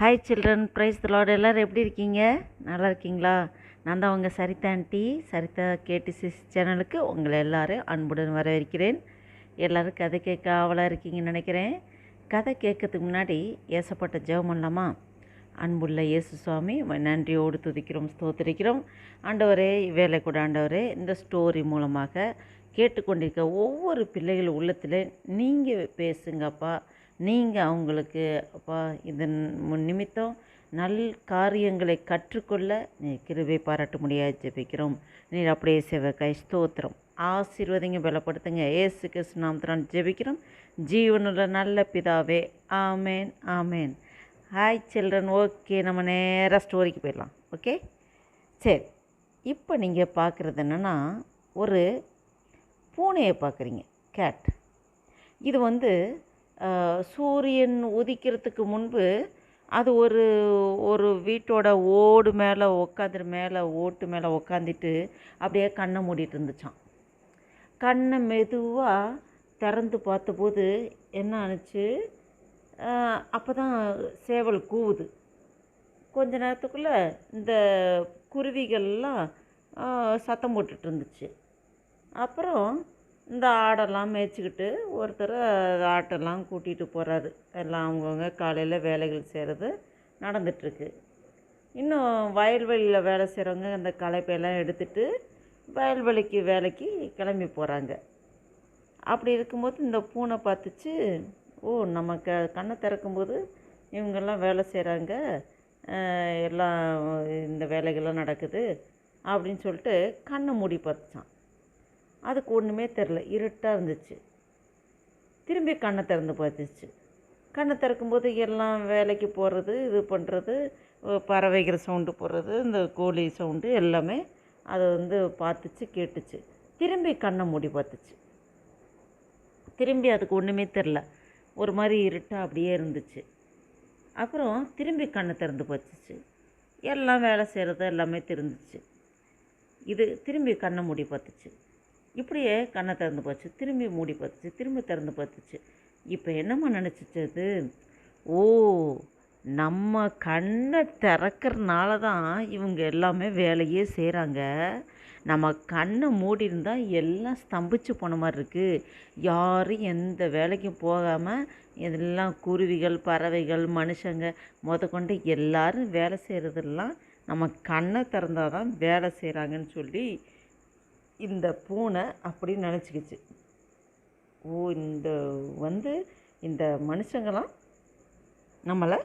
Hi children price தலோட எல்லோரும் எப்படி இருக்கீங்க? நல்லா இருக்கீங்களா? நான் தான் உங்கள் சரிதா ஆண்டி சரிதா கேடிசிஸ் சேனலுக்கு உங்களை எல்லோரும் அன்புடன் வரவேற்கிறேன். எல்லோரும் கதை கேட்க ஆவலாக இருக்கீங்கன்னு நினைக்கிறேன். கதை கேட்கறதுக்கு முன்னாடி ஏசப்பட்ட ஜெபம் பண்ணலாமா? அன்புள்ள இயேசு சுவாமி நன்றியோடு துதிக்கிறோம் ஸ்தோத்திரிக்கிறோம். ஆண்டவரே வேலை கூட ஆண்டவரே. இந்த ஸ்டோரி மூலமாக கேட்டுக்கொண்டிருக்க ஒவ்வொரு பிள்ளைகள் உள்ளத்தில் நீங்கள் பேசுங்கப்பா. நீங்கள் அவங்களுக்கு அப்பா இதன் நிமித்தம் நல் காரியங்களை கற்றுக்கொள்ள நீ கிருபை பாராட்ட முடியாது ஜெபிக்கிறோம். நீர் அப்படியே செவக்காய் ஸ்தோத்திரம். ஆசீர்வதிங்க பலப்படுத்துங்க. ஏசு கிறிஸ்து நாமத்தினால் ஜெபிக்கிறோம். ஜீவனுள்ள நல்ல பிதாவே ஆமேன் ஆமேன். ஹாய் சில்ட்ரன் ஓகே நம்ம நேராக ஸ்டோரிக்கு போயிடலாம். ஓகே சரி. இப்போ நீங்கள் பார்க்குறது என்னென்னா ஒரு பூனையை பார்க்குறீங்க கேட் இது வந்து சூரியன் உதிக்கிறதுக்கு முன்பு அது ஒரு ஒரு வீட்டோட ஓடு மேலே உக்காந்துட்டு மேலே ஓட்டு மேலே உக்காந்துட்டு அப்படியே கண்ணை மூடிட்டு இருந்துச்சான் கண்ணை மெதுவாக திறந்து பார்த்தபோது என்ன ஆணுச்சு? அப்போ தான் சேவல் கூவுது. கொஞ்ச நேரத்துக்குள்ளே இந்த குருவிகள்லாம் சத்தம் போட்டுட்டு இருந்துச்சு. அப்புறம் இந்த ஆடெல்லாம் மேய்ச்சிக்கிட்டு ஒருத்தர் ஆட்டெல்லாம் கூட்டிகிட்டு போகிறாரு. எல்லாம் அவங்கவுங்க காலையில் வேலைகள் செய்கிறது நடந்துகிட்ருக்கு. இன்னும் வயல்வெளியில் வேலை செய்கிறவங்க அந்த களைப்பையெல்லாம் எடுத்துகிட்டு வயல்வெளிக்கு வேலைக்கு கிளம்பி போகிறாங்க. அப்படி இருக்கும்போது இந்த பூனை பார்த்துச்சு ஓ நம்ம க கண்ணை திறக்கும்போது இவங்கெல்லாம் வேலை செய்கிறாங்க. எல்லாம் இந்த வேலைகள்லாம் நடக்குது. அப்படின்னு சொல்லிட்டு கண்ணை மூடி பார்த்துச்சான் அதுக்கு ஒன்றுமே தெரில இருட்டாக இருந்துச்சு. திரும்பி கண்ணை திறந்து பார்த்துச்சு. கண்ணை திறக்கும்போது எல்லாம் வேலைக்கு போகிறது இது பண்ணுறது பறவைகள் சவுண்டு போடுறது இந்த கோழி சவுண்டு எல்லாமே அதை வந்து பார்த்துச்சு கேட்டுச்சு. திரும்பி கண்ணை மூடி பார்த்துச்சு. திரும்பி அதுக்கு ஒன்றுமே தெரில ஒரு மாதிரி இருட்டாக அப்படியே இருந்துச்சு. அப்புறம் திரும்பி கண்ணை திறந்து பார்த்துச்சு. எல்லாம் வேலை செய்கிறது எல்லாமே தெரிஞ்சிச்சு. இது திரும்பி கண்ணை மூடி பார்த்துச்சு. இப்படியே கண்ணை திறந்து போச்சு திரும்பி மூடி பார்த்துச்சு திரும்பி திறந்து பார்த்துச்சு. இப்போ என்னம்மா நினச்சிச்சது? ஓ நம்ம கண்ணை திறக்கறனால தான் இவங்க எல்லாமே வேலையே செய்கிறாங்க நம்ம கண்ணை மூடி இருந்தால் எல்லாம் ஸ்தம்பிச்சு போன மாதிரி இருக்குது யாரும் எந்த வேலைக்கும் போகாமல் இதெல்லாம் குருவிகள் பறவைகள் மனுஷங்க முதற்கொண்டு எல்லோரும் எல்லாரும் வேலை செய்கிறதெல்லாம் நம்ம கண்ணை திறந்தாதான் தான் வேலை செய்கிறாங்கன்னு சொல்லி இந்த பூனை அப்படி நினச்சிக்கிச்சு. ஓ இந்த வந்து இந்த மனுஷங்களாம் நம்மளை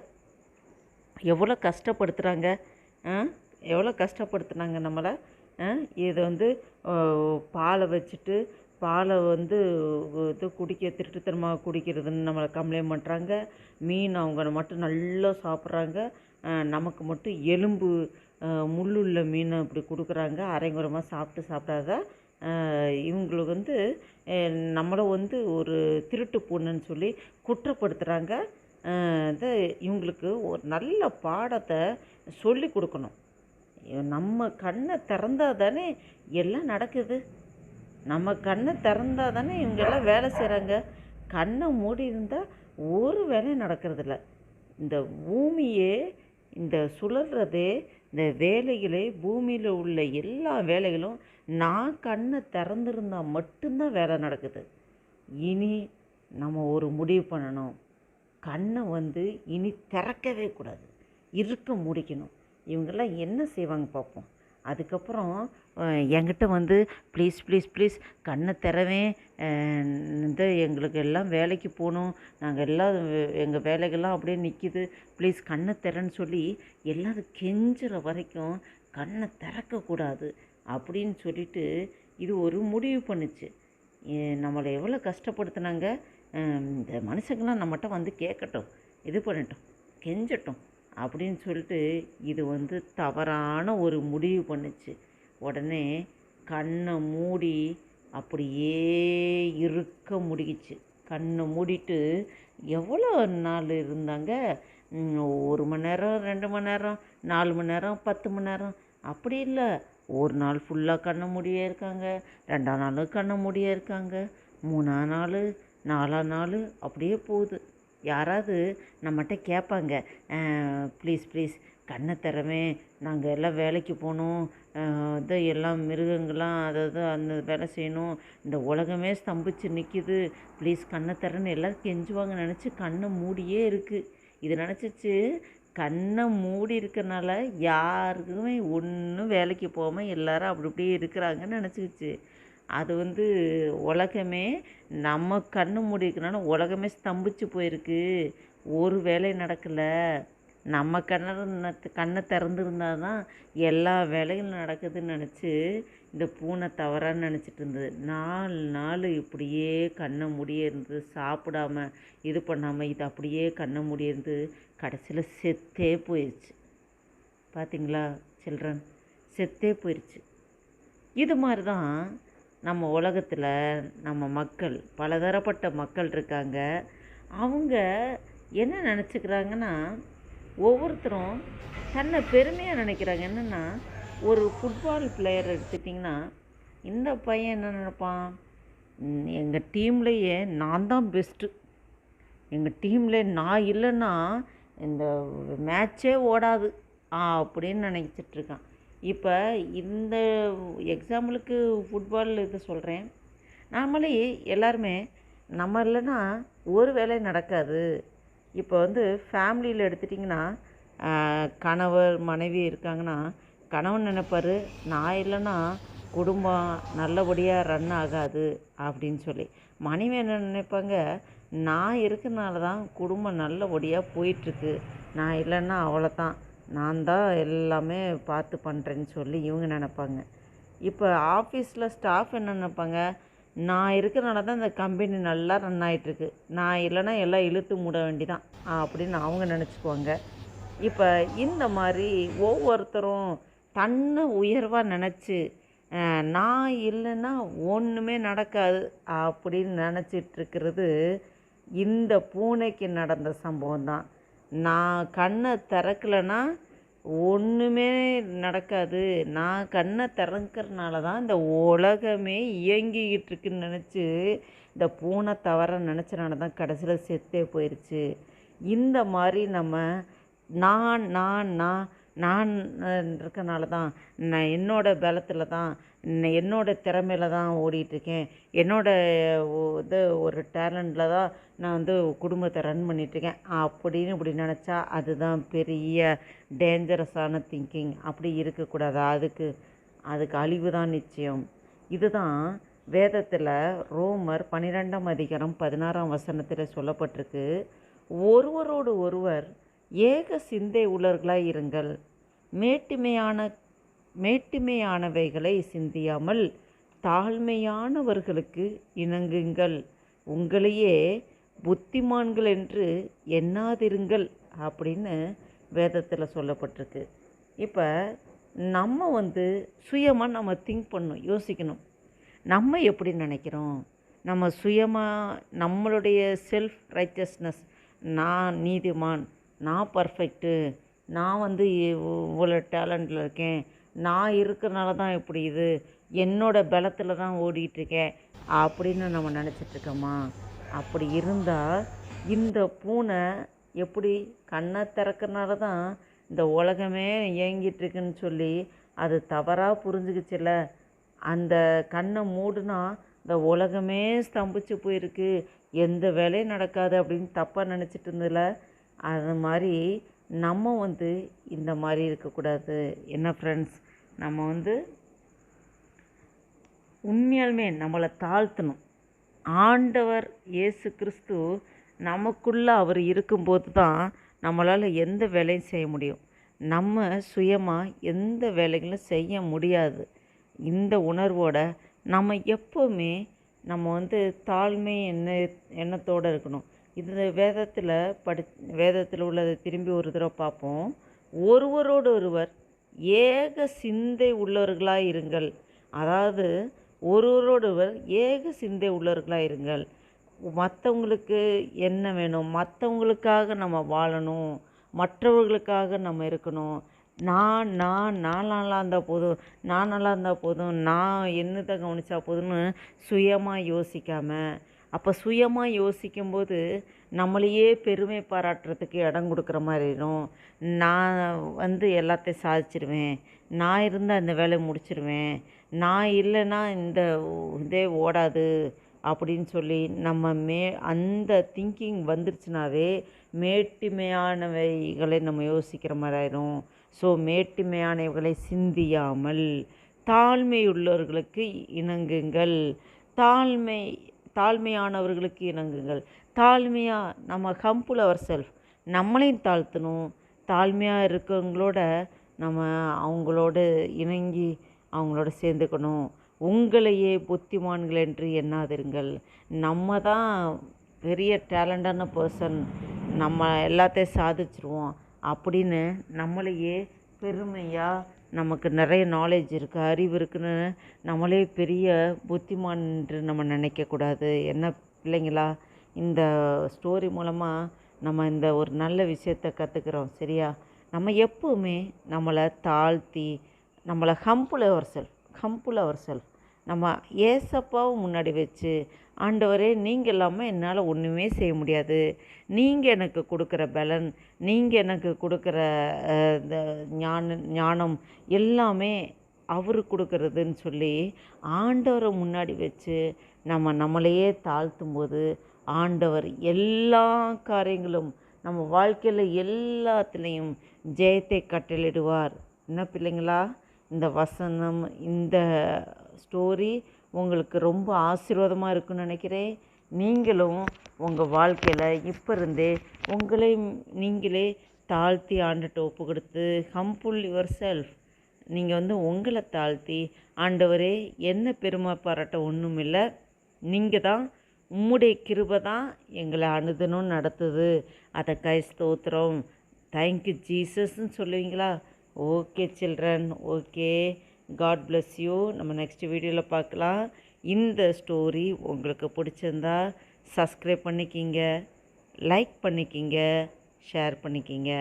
எவ்வளோ கஷ்டப்படுத்துகிறாங்க எவ்வளோ கஷ்டப்படுத்துனாங்க நம்மளை ஆ, வந்து பாலை வச்சுட்டு பாலை வந்து இது குடிக்க திருட்டுத்தனமாக குடிக்கிறதுன்னு நம்மளை கம்ப்ளைண்ட் பண்ணுறாங்க மீன் அவங்க மட்டும் நல்லா சாப்பிட்றாங்க. நமக்கு மட்டும் எலும்பு முள்ளுள்ள மீன் அப்படி கொடுக்குறாங்க. அரைங்குறமாக சாப்பிட்டு சாப்பிடாத இவங்களுக்கு வந்து நம்மளை வந்து ஒரு திருட்டு பொண்ணுன்னு சொல்லி குற்றப்படுத்துகிறாங்க இது இவங்களுக்கு ஒரு நல்ல பாடத்தை சொல்லி கொடுக்கணும். நம்ம கண்ணை திறந்தால் தானே எல்லாம் நடக்குது. நம்ம கண்ணை திறந்தால் தானே இவங்கெல்லாம் வேலை செய்கிறாங்க கண்ணை மூடி இருந்தால் ஒரு வேலையும் நடக்கிறதில்ல. இந்த பூமியே இந்த சுழல்றதே இந்த வேலைகளே பூமியில் உள்ள எல்லா வேலைகளும் நான் கண்ணை திறந்திருந்தா மட்டும்தான் வேலை நடக்குது. இனி நம்ம ஒரு முடிவு பண்ணணும். கண்ணை வந்து இனி திறக்கவே கூடாது. இருக்க முடிக்கணும். இவங்கெல்லாம் என்ன செய்வாங்க பார்ப்போம். அதுக்கப்புறம் என்கிட்ட வந்து ப்ளீஸ் ப்ளீஸ் ப்ளீஸ் கண்ணை திறவேன் இந்த எங்களுக்கு எல்லாம் வேலைக்கு போகணும். நாங்கள் எல்லாம் எங்கள் வேலைகள்லாம் அப்படியே நிற்கிது ப்ளீஸ் கண்ணை திறன்னு சொல்லி எல்லோரும் கெஞ்சுற வரைக்கும் கண்ணை திறக்கக்கூடாது. அப்படின்னு சொல்லிட்டு இது ஒரு முடிவு பண்ணுச்சு. நம்மளை எவ்வளோ கஷ்டப்படுத்துனாங்க? இந்த மனுஷங்களாம் நம்மகிட்ட வந்து கேட்கட்டும். இது பண்ணட்டும். கெஞ்சட்டும். அப்படின்னு சொல்லிட்டு இது வந்து தவறான ஒரு முடிவு பண்ணுச்சு. உடனே கண்ணை மூடி அப்படியே இருக்க முடிக்கிச்சு. கண்ணை மூடிட்டு எவ்வளோ நாள் இருந்தாங்க? ஒரு மணி நேரம் ரெண்டு மணி நேரம் நாலு மணி நேரம் பத்து மணி நேரம். அப்படி இல்லை. ஒரு நாள் ஃபுல்லாக கண்ணை மூடியே இருக்காங்க. ரெண்டாம் நாள் கண்ணை மூடியே இருக்காங்க. மூணாம் நாள் நாலாம் நாள் அப்படியே போகுது. யாராவது நம்மகிட்ட கேட்பாங்க ப்ளீஸ் ப்ளீஸ் கண்ணை திறமே நாங்கள் எல்லாம் வேலைக்கு போகணும். இது எல்லாம் மிருகங்கள்லாம் அதாவது அந்த வேலை செய்யணும். இந்த உலகமே ஸ்தம்பிச்சு நிற்கிது ப்ளீஸ் கண்ணை திறன்னு எல்லோரும் கெஞ்சுவாங்க. நினச்சி கண்ணை மூடியே இருக்குது இது நினச்சிச்சு கண்ணை மூடி இருக்கறனால யாருக்குமே ஒன்றும் வேலைக்கு போகாமல் எல்லாரும் அப்படி அப்படியே இருக்கிறாங்கன்னு நினச்சிக்கிச்சு. அது வந்து உலகமே நம்ம கண்ணு மூடி உலகமே ஸ்தம்பிச்சு போயிருக்கு. ஒரு வேலையும் நடக்கலை. நம்ம கண்ணை கண்ணை திறந்துருந்தா தான் எல்லா வேலைகளும் நடக்குதுன்னு நினச்சி இந்த பூனை தவறாக நினச்சிட்டு இருந்தது. நாலு நாள் இப்படியே கண்ணை முடியிருந்து இருந்து சாப்பிடாம இது பண்ணாமல் இது அப்படியே கண்ணை முடியிருந்து இருந்து கடைசியில் செத்தே போயிடுச்சு பார்த்தீங்களா சில்ட்ரன்? செத்தே போயிடுச்சு இது மாதிரி தான் நம்ம உலகத்தில் நம்ம மக்கள் பலதரப்பட்ட மக்கள் இருக்காங்க. அவங்க என்ன நினச்சிக்கிறாங்கன்னா ஒவ்வொருத்தரும் தன்னை பெருமையாக நினைக்கிறாங்க. என்னென்னா ஒரு ஃபுட்பால் பிளேயர் எடுத்துட்டிங்கன்னா இந்த பையன் என்ன நினைப்பான்? எங்கள் டீம்லேயே நான் தான் பெஸ்ட்டு எங்கள் டீமில் நான் இல்லைன்னா இந்த மேட்ச்சே ஓடாது. அப்படின்னு நினச்சிட்ருக்கான் இப்போ இந்த எக்ஸாம்பிளுக்கு ஃபுட்பால் இது சொல்கிறேன். நார்மலி எல்லாருமே நம்ம இல்லைன்னா ஒரு வேலை நடக்காது. இப்போ வந்து ஃபேமிலியில் எடுத்துட்டிங்கன்னா கணவர் மனைவி இருக்காங்கன்னா கணவன் நினைப்பார் நான் இல்லைன்னா குடும்பம் நல்லபடியாக ரன் ஆகாது அப்படின்னு சொல்லி. மனைவி என்ன நினைப்பாங்க நான் இருக்கிறனால தான் குடும்பம் நல்லபடியாக போயிட்டுருக்கு. நான் இல்லைன்னா அவ்வளோதான் நான் தான் எல்லாமே பார்த்து பண்ணுறேன்னு சொல்லி இவங்க நினைப்பாங்க. இப்போ ஆஃபீஸில் ஸ்டாஃப் என்ன நினைப்பாங்க? நான் இருக்கிறனால தான் இந்த கம்பெனி நல்லா ரன் ஆகிட்டுருக்கு நான் இல்லைன்னா எல்லாம் இழுத்து மூட வேண்டிதான் அப்படின்னு அவங்க நினச்சிக்குவாங்க. இப்போ இந்த மாதிரி ஒவ்வொருத்தரும் தன்னை உயர்வாக நினச்சி நான் இல்லைன்னா ஒன்றுமே நடக்காது அப்படின்னு நினச்சிட்ருக்கிறது இந்த பூனைக்கு நடந்த சம்பவம் தான் நான் கண்ணை திறக்கலைன்னா ஒன்றுமே நடக்காது. நான் கண்ணை திறக்கிறனால தான் இந்த உலகமே இயங்கிக்கிட்டு இருக்குன்னு நினச்சி இந்த பூனை தவற நினச்சனால தான் கடைசியில் செத்தே போயிடுச்சு இந்த மாதிரி நம்ம நான் நான் நான் நான் இருக்கனால தான் நான் என்னோடய பலத்தில் தான் என்னோடய திறமையில தான் ஓடிட்டுருக்கேன் என்னோடய இது ஒரு டேலண்டில் தான் நான் வந்து குடும்பத்தை ரன் பண்ணிகிட்ருக்கேன் அப்படின்னு இப்படி நினச்சா அதுதான் பெரிய டேஞ்சரஸான திங்கிங் அப்படி இருக்கக்கூடாது. அதுக்கு அதுக்கு அழிவு தான் நிச்சயம். இதுதான் வேதத்தில் ரோமர் பன்னிரெண்டாம் அதிகாரம் பதினாறாம் வசனத்தில் சொல்லப்பட்டிருக்கு. ஒருவரோடு ஒருவர் ஏக சிந்தை உள்ளவர்களாய் இருங்கள். மேட்டுமையான மேட்டுமையானவைகளை சிந்தியாமல் தாழ்மையானவர்களுக்கு இணங்குங்கள். உங்களையே புத்திமான்கள் என்று எண்ணாதிருங்கள் அப்படின்னு வேதத்தில் சொல்லப்பட்டிருக்கு. இப்போ நம்ம வந்து சுயமாக நம்ம திங்க் பண்ணணும் யோசிக்கணும். நம்ம எப்படி நினைக்கிறோம்? நம்ம சுயமாக நம்மளுடைய செல்ஃப் ரைச்சஸ்னஸ் நான் நீதிமான் நான் பர்ஃபெக்ட்டு நான் வந்து இவ்வளோ டேலண்டில் இருக்கேன் நான் இருக்கிறனால தான் இப்படி இது என்னோடய பலத்தில் தான் ஓடிட்டுருக்கேன் அப்படின்னு நம்ம நினச்சிட்ருக்கோமா அப்படி இருந்தால் இந்த பூனை எப்படி கண்ணை திறக்கறனால தான் இந்த உலகமே இயங்கிட்டுருக்குன்னு சொல்லி அது தவறாக புரிஞ்சுக்கிச்சுல அந்த கண்ணை மூடுனா இந்த உலகமே ஸ்தம்பிச்சு போயிருக்கு. எந்த வேலையும் நடக்காது அப்படின்னு தப்பாக நினச்சிட்டு இருந்ததில்ல அது மாதிரி நம்ம வந்து இந்த மாதிரி இருக்கக்கூடாது. என்ன ஃப்ரெண்ட்ஸ் நம்ம வந்து உண்மையாலுமே நம்மளை தாழ்த்தணும். ஆண்டவர் இயேசு கிறிஸ்து நமக்குள்ளே அவர் இருக்கும்போது தான் நம்மளால் எந்த வேலையும் செய்ய முடியும். நம்ம சுயமாக எந்த வேலைகளும் செய்ய முடியாது. இந்த உணர்வோட நம்ம எப்போவுமே நம்ம வந்து தாழ்மை எண்ண எண்ணத்தோடு இருக்கணும். இந்த வேதத்தில் படி வேதத்தில் உள்ளதை திரும்பி ஒரு தடவை பார்ப்போம். ஒருவரோடு ஒருவர் ஏக சிந்தை உள்ளவர்களாக இருங்கள். அதாவது ஒருவரோடொருவர் ஏக சிந்தை உள்ளவர்களாக இருங்கள் மற்றவங்களுக்கு என்ன வேணும்? மற்றவங்களுக்காக நம்ம வாழணும். மற்றவர்களுக்காக நம்ம இருக்கணும். நான் நான் நான் நல்லா இருந்தால் போதும். நான் நல்லா இருந்தால் போதும். நான் என்னத்தை கவனித்தா போதும்னு சுயமாக யோசிக்காமல் அப்போ சுயமாக யோசிக்கும்போது நம்மளையே பெருமை பாராட்டுறதுக்கு இடம் கொடுக்குற மாதிரி இருக்கும் நான் வந்து எல்லாத்தையும் சாதிச்சிருவேன். நான் இருந்தால் இந்த வேலையை முடிச்சிருவேன். நான் இல்லைன்னா இந்த இதே ஓடாது அப்படின்னு சொல்லி நம்ம மே அந்த திங்கிங் வந்துருச்சுனாவே மேட்டிமையானவைகளை நம்ம யோசிக்கிற மாதிரி ஆயிரும். ஸோ மேட்டிமையானவைகளை சிந்தியாமல் தாழ்மையுள்ளவர்களுக்கு இணங்குங்கள். தாழ்மை தாழ்மையானவர்களுக்கு இணங்குங்கள். தாழ்மையாக நம்ம ஹம்புல் அவர் செல்ஃப் நம்மளையும் தாழ்த்தணும். தாழ்மையாக இருக்கவங்களோட நம்ம அவங்களோட இணங்கி அவங்களோட சேர்ந்துக்கணும். உங்களையே புத்திமான்கள் என்று எண்ணாதிருங்கள். நம்ம தான் பெரிய டேலண்டான பர்சன் நம்ம எல்லாத்தையும் சாதிச்சிருவோம். அப்படின்னு நம்மளையே பெருமையாக நமக்கு நிறைய நாலேஜ் இருக்குது அறிவு இருக்குன்னு நம்மளே பெரிய புத்திமான் என்று நம்ம நினைக்கக்கூடாது. என்ன பிள்ளைங்களா? இந்த ஸ்டோரி மூலமாக நம்ம இந்த ஒரு நல்ல விஷயத்தை கற்றுக்குறோம் சரியா? நம்ம எப்போவுமே நம்மளை தாழ்த்தி நம்மளை ஹம்புல் அவர் செல் ஹம்புல் அவர் செல். நம்ம ஏசப்பாவும் முன்னாடி வச்சு ஆண்டவரே நீங்கள் இல்லாமல் என்னால் ஒன்றுமே செய்ய முடியாது. நீங்கள் எனக்கு கொடுக்குற பலன் நீங்கள் எனக்கு கொடுக்குற இந்த ஞான ஞானம் எல்லாமே அவர் கொடுக்கறதுன்னு சொல்லி ஆண்டவரை முன்னாடி வச்சு நம்ம நம்மளையே தாழ்த்தும் போது ஆண்டவர் எல்லா காரியங்களும் நம்ம வாழ்க்கையில் எல்லாத்துலேயும் ஜெயத்தை கட்டளிடுவார் என்ன பிள்ளைங்களா? இந்த வசனம் இந்த ஸ்டோரி உங்களுக்கு ரொம்ப ஆசீர்வாதமாக இருக்குன்னு நினைக்கிறேன். நீங்களும் உங்கள் வாழ்க்கையில் இப்போ இருந்தே உங்களை நீங்களே தாழ்த்தி ஆண்டுட்டு ஒப்பு கொடுத்து ஹம்புல் யுவர் செல்ஃப் நீங்கள் வந்து உங்களை தாழ்த்தி ஆண்டவரே என்ன பெருமை பாராட்ட ஒன்றும் இல்லை. நீங்கள் தான் உம்முடைய கிருபை தான் எங்களை அனுதனும் நடத்துது. அதை கை ஸ்தோத்திரம். தேங்க்யூ ஜீசஸ்ன்னு சொல்லுவீங்களா? Okay children okay God bless you நம்ம நெக்ஸ்ட் வீடியோவில் பார்க்கலாம். இந்த ஸ்டோரி உங்களுக்கு பிடிச்சிருந்தா சப்ஸ்கிரைப் பண்ணிக்கிங்க லைக் பண்ணிக்கிங்க ஷேர் பண்ணிக்கிங்க.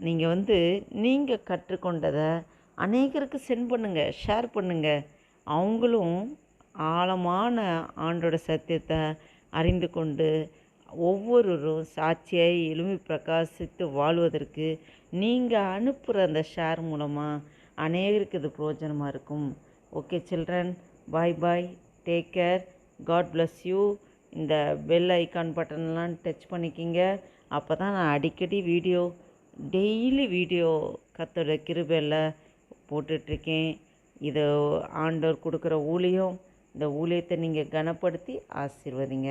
நீங்கள் வந்து நீங்கள் கற்றுக்கொண்டதை அநேகருக்கு சென்ட் பண்ணுங்கள் ஷேர் பண்ணுங்கள் அவங்களும் ஆழமான ஆண்டோட சத்தியத்தை அறிந்து கொண்டு ஒவ்வொருவரும் சாட்சியாய் எளிமை பிரகாசித்து வாழ்வதற்கு நீங்கள் அனுப்புகிற அந்த ஷேர் மூலமாக அநேகருக்கு இது பிரயோஜனமாக இருக்கும். Okay children bye bye take care God bless you இந்த பெல் ஐக்கான் பட்டன்லாம் டச் பண்ணிக்கிங்க. அப்போ தான் நான் அடிக்கடி வீடியோ டெய்லி வீடியோ கத்தோட கிருபையில் போட்டுட்ருக்கேன். இது ஆண்டோர் கொடுக்குற ஊழியம். இந்த ஊழியத்தை நீங்கள் கனப்படுத்தி ஆசீர்வதிங்க.